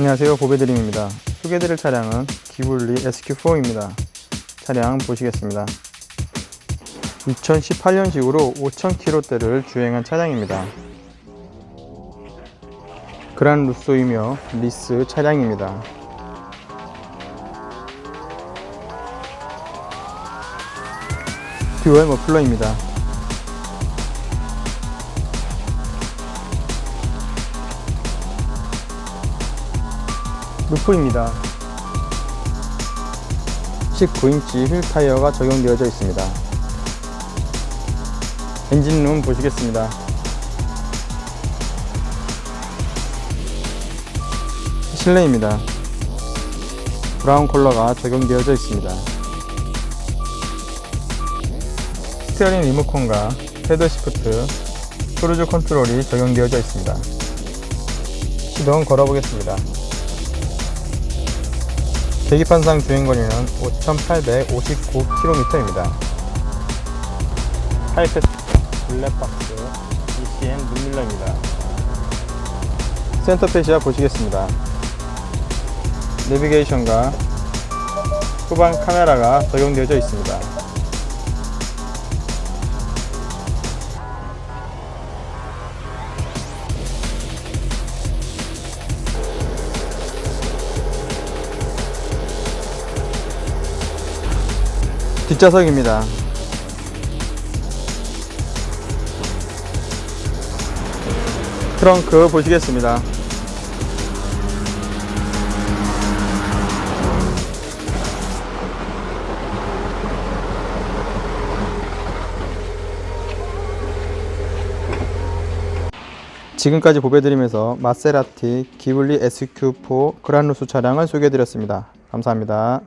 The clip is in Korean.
안녕하세요. 보배드림입니다. 소개해드릴 차량은 기블리 SQ4입니다. 차량 보시겠습니다. 2018년식으로 5000km대를 주행한 차량입니다. 그란 루소이며 리스 차량입니다. 듀얼 머플러입니다 루프입니다. 19인치 휠 타이어가 적용되어져 있습니다. 엔진룸 보시겠습니다. 실내입니다. 브라운 컬러가 적용되어져 있습니다. 스티어링 리모컨과 패드 시프트, 크루즈 컨트롤이 적용되어져 있습니다. 시동 걸어보겠습니다. 계기판상 주행거리는 5,859km입니다. 하이패스, 블랙박스, ECM 눈밀러입니다. 센터 페시아 보시겠습니다. 내비게이션과 후방 카메라가 적용되어져 있습니다. 뒷좌석입니다. 트렁크 보시겠습니다. 지금까지 보배드리면서 마세라티 기블리 SQ4 그란루스 차량을 소개해드렸습니다. 감사합니다.